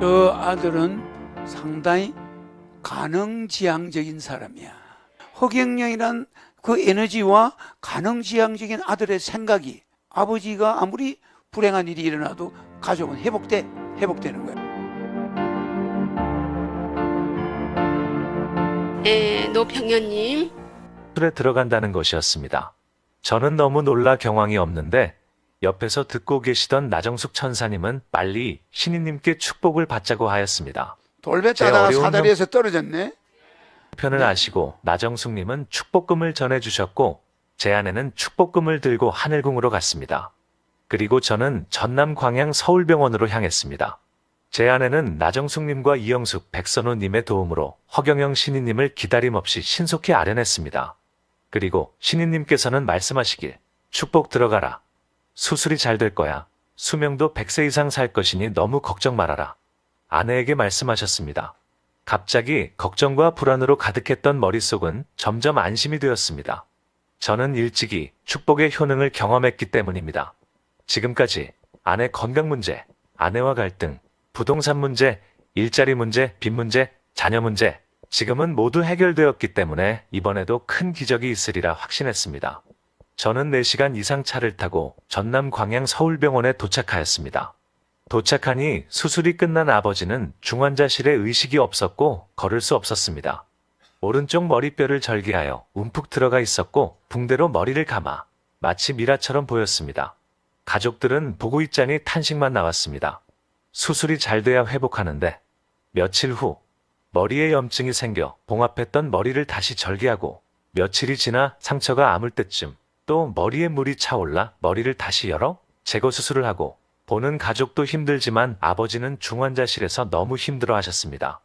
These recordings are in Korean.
저 아들은 상당히 가능지향적인 사람이야. 허경영이란 그 에너지와 가능지향적인 아들의 생각이 아버지가 아무리 불행한 일이 일어나도 가족은 회복돼 회복되는 거야. 에, 네, 노평현님, 술에 들어간다는 것이었습니다. 저는 너무 놀라 경황이 없는데 옆에서 듣고 계시던 나정숙 천사님은 빨리 신인님께 축복을 받자고 하였습니다. 돌배 어려운 사다리에서 떨어졌네. 편을 아시고 나정숙님은 축복금을 전해주셨고 제 아내는 축복금을 들고 하늘궁으로 갔습니다. 그리고 저는 전남 광양 서울병원으로 향했습니다. 제 아내는 나정숙님과 이영숙, 백선호님의 도움으로 허경영 신인님을 기다림 없이 신속히 아련했습니다. 그리고 신인님께서는 말씀하시길 축복 들어가라. 수술이 잘 될 거야. 수명도 100세 이상 살 것이니 너무 걱정 말아라. 아내에게 말씀하셨습니다. 갑자기 걱정과 불안으로 가득했던 머릿속은 점점 안심이 되었습니다. 저는 일찍이 축복의 효능을 경험했기 때문입니다. 지금까지 아내 건강 문제, 아내와 갈등, 부동산 문제, 일자리 문제, 빚 문제, 자녀 문제, 지금은 모두 해결되었기 때문에 이번에도 큰 기적이 있으리라 확신했습니다. 저는 4시간 이상 차를 타고 전남 광양 서울병원에 도착하였습니다. 도착하니 수술이 끝난 아버지는 중환자실에 의식이 없었고 걸을 수 없었습니다. 오른쪽 머리뼈를 절개하여 움푹 들어가 있었고 붕대로 머리를 감아 마치 미라처럼 보였습니다. 가족들은 보고 있자니 탄식만 나왔습니다. 수술이 잘 돼야 회복하는데 며칠 후 머리에 염증이 생겨 봉합했던 머리를 다시 절개하고 며칠이 지나 상처가 아물 때쯤 또 머리에 물이 차올라 머리를 다시 열어 제거 수술을 하고 보는 가족도 힘들지만 아버지는 중환자실에서 너무 힘들어 하셨습니다.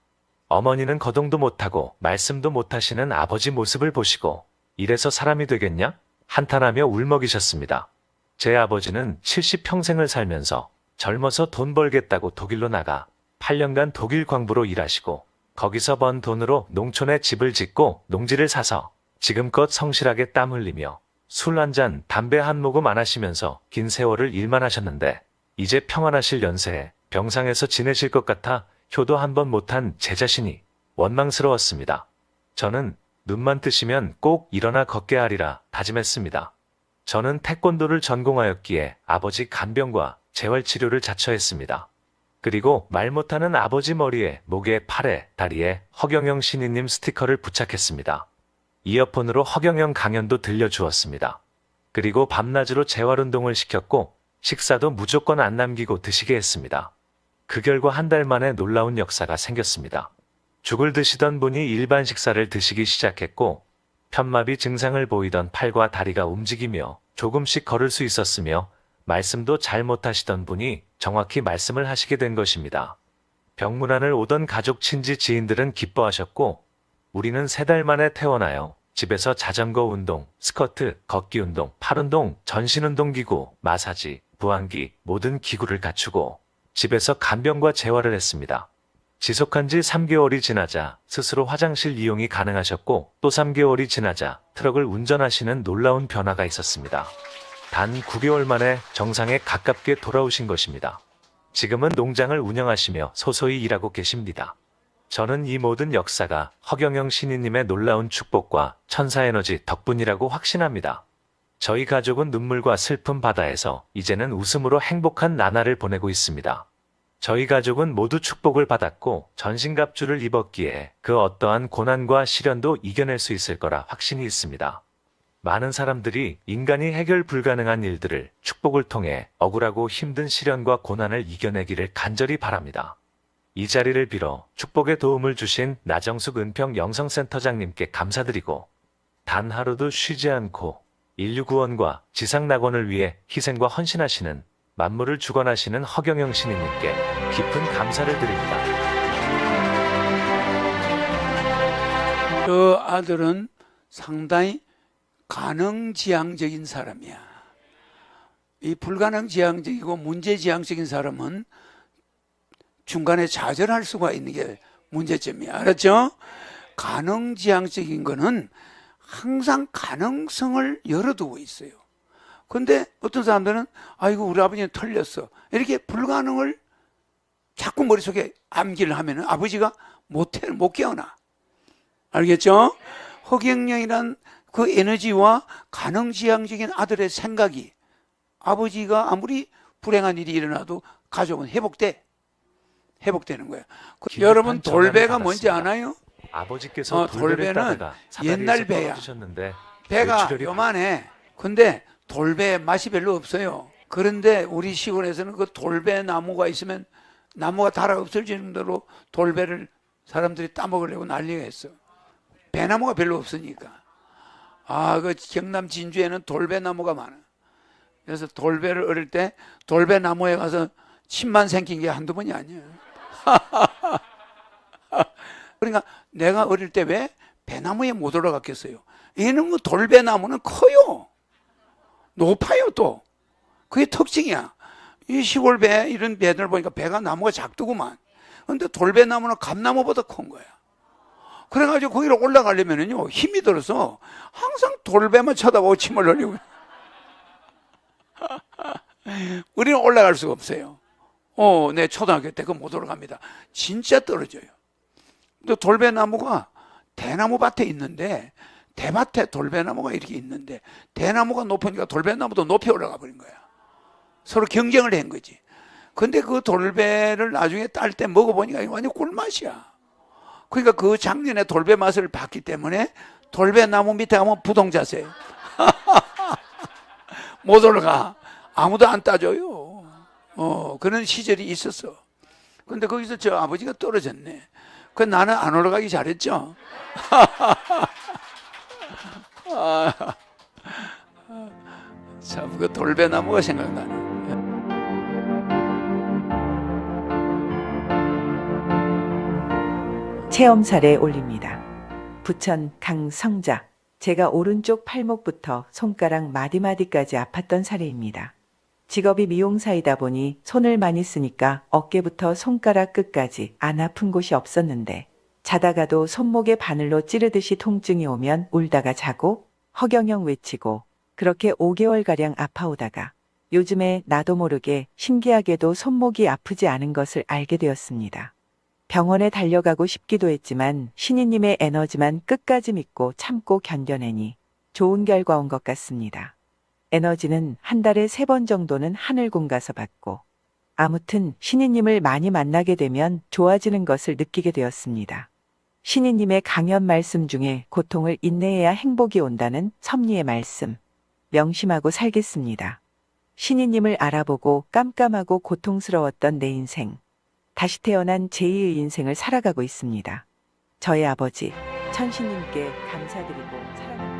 어머니는 거동도 못하고 말씀도 못하시는 아버지 모습을 보시고 이래서 사람이 되겠냐? 한탄하며 울먹이셨습니다. 제 아버지는 70평생을 살면서 젊어서 돈 벌겠다고 독일로 나가 8년간 독일 광부로 일하시고 거기서 번 돈으로 농촌에 집을 짓고 농지를 사서 지금껏 성실하게 땀 흘리며 술 한 잔, 담배 한 모금 안 하시면서 긴 세월을 일만 하셨는데 이제 평안하실 연세에 병상에서 지내실 것 같아 효도 한 번 못한 제 자신이 원망스러웠습니다. 저는 눈만 뜨시면 꼭 일어나 걷게 하리라 다짐했습니다. 저는 태권도를 전공하였기에 아버지 간병과 재활치료를 자처했습니다. 그리고 말 못하는 아버지 머리에, 목에, 팔에, 다리에 허경영 신인님 스티커를 부착했습니다. 이어폰으로 허경영 강연도 들려주었습니다. 그리고 밤낮으로 재활운동을 시켰고 식사도 무조건 안 남기고 드시게 했습니다. 그 결과 한 달 만에 놀라운 역사가 생겼습니다. 죽을 드시던 분이 일반 식사를 드시기 시작했고 편마비 증상을 보이던 팔과 다리가 움직이며 조금씩 걸을 수 있었으며 말씀도 잘 못하시던 분이 정확히 말씀을 하시게 된 것입니다. 병문안을 오던 가족 친지 지인들은 기뻐하셨고 우리는 세 달 만에 퇴원하여 집에서 자전거 운동, 스커트, 걷기 운동, 팔 운동, 전신 운동 기구, 마사지, 부항기 모든 기구를 갖추고 집에서 간병과 재활을 했습니다. 지속한 지 3개월이 지나자 스스로 화장실 이용이 가능하셨고 또 3개월이 지나자 트럭을 운전하시는 놀라운 변화가 있었습니다. 단 9개월 만에 정상에 가깝게 돌아오신 것입니다. 지금은 농장을 운영하시며 소소히 일하고 계십니다. 저는 이 모든 역사가 허경영 신인님의 놀라운 축복과 천사에너지 덕분이라고 확신합니다. 저희 가족은 눈물과 슬픔 바다에서 이제는 웃음으로 행복한 나날을 보내고 있습니다. 저희 가족은 모두 축복을 받았고 전신갑주를 입었기에 그 어떠한 고난과 시련도 이겨낼 수 있을 거라 확신이 있습니다. 많은 사람들이 인간이 해결 불가능한 일들을 축복을 통해 억울하고 힘든 시련과 고난을 이겨내기를 간절히 바랍니다. 이 자리를 빌어 축복의 도움을 주신 나정숙 은평 영성센터장님께 감사드리고 단 하루도 쉬지 않고 인류 구원과 지상 낙원을 위해 희생과 헌신하시는 만물을 주관하시는 허경영 신인님께 깊은 감사를 드립니다. 저 아들은 상당히 가능지향적인 사람이야. 이 불가능지향적이고 문제지향적인 사람은 중간에 좌절할 수가 있는 게 문제점이야. 알았죠? 가능지향적인 거는 항상 가능성을 열어두고 있어요. 근데 어떤 사람들은 아이고 우리 아버지는 틀렸어. 이렇게 불가능을 자꾸 머릿속에 암기를 하면은 아버지가 못, 해, 못 깨어나. 알겠죠? 허경영이란 그 에너지와 가능지향적인 아들의 생각이 아버지가 아무리 불행한 일이 일어나도 가족은 회복돼. 회복되는 거예요. 그 여러분 돌배가 뭔지. 아나요? 아버지께서 어, 돌배는 옛날 배야. 배가 요만해. 근데 돌배 맛이 별로 없어요. 그런데 우리 시골에서는 그 돌배 나무가 있으면 나무가 달아 없어질 정도로 돌배를 사람들이 따먹으려고 난리가 있어. 배나무가 별로 없으니까. 아, 그 경남 진주에는 돌배 나무가 많아. 그래서 돌배를 어릴 때 돌배 나무에 가서 침만 생긴 게 한두 번이 아니에요. 그러니까 내가 어릴 때 왜 배나무에 못 올라갔겠어요? 얘는 뭐 돌배나무는 커요. 높아요 또. 그게 특징이야. 이 시골 배 이런 배들 보니까 배가 나무가 작두구만. 근데 돌배나무는 감나무보다 큰 거야. 그래가지고 거기로 올라가려면은요 힘이 들어서 항상 돌배만 쳐다보고 침을 흘리고. 우리는 올라갈 수가 없어요. 어, 내 초등학교 때 그 못 올라갑니다. 진짜 떨어져요. 근데 돌배나무가 대나무 밭에 있는데 대밭에 돌배나무가 이렇게 있는데 대나무가 높으니까 돌배나무도 높이 올라가 버린 거야. 서로 경쟁을 한 거지. 근데 그 돌배를 나중에 딸 때 먹어보니까 완전 꿀맛이야. 그러니까 그 작년에 돌배 맛을 봤기 때문에 돌배나무 밑에 가면 부동자세. 못 올라가. 아무도 안 따줘요. 어, 그런 시절이 있었어. 근데 거기서 저 아버지가 떨어졌네. 그 나는 안 올라가기 잘했죠. 아, 참, 그 돌배나무가 생각나네. 체험사례 올립니다. 부천 강성자. 제가 오른쪽 팔목부터 손가락 마디마디까지 아팠던 사례입니다. 직업이 미용사이다 보니 손을 많이 쓰니까 어깨부터 손가락 끝까지 안 아픈 곳이 없었는데 자다가도 손목에 바늘로 찌르듯이 통증이 오면 울다가 자고 허경영 외치고 그렇게 5개월가량 아파오다가 요즘에 나도 모르게 신기하게도 손목이 아프지 않은 것을 알게 되었습니다. 병원에 달려가고 싶기도 했지만 신이님의 에너지만 끝까지 믿고 참고 견뎌내니 좋은 결과 온 것 같습니다. 에너지는 한 달에 세 번 정도는 하늘궁 가서 받고 아무튼 신이님을 많이 만나게 되면 좋아지는 것을 느끼게 되었습니다. 신이님의 강연 말씀 중에 고통을 인내해야 행복이 온다는 섭리의 말씀 명심하고 살겠습니다. 신이님을 알아보고 깜깜하고 고통스러웠던 내 인생 다시 태어난 제2의 인생을 살아가고 있습니다. 저의 아버지 천신님께 감사드리고 사랑합니다.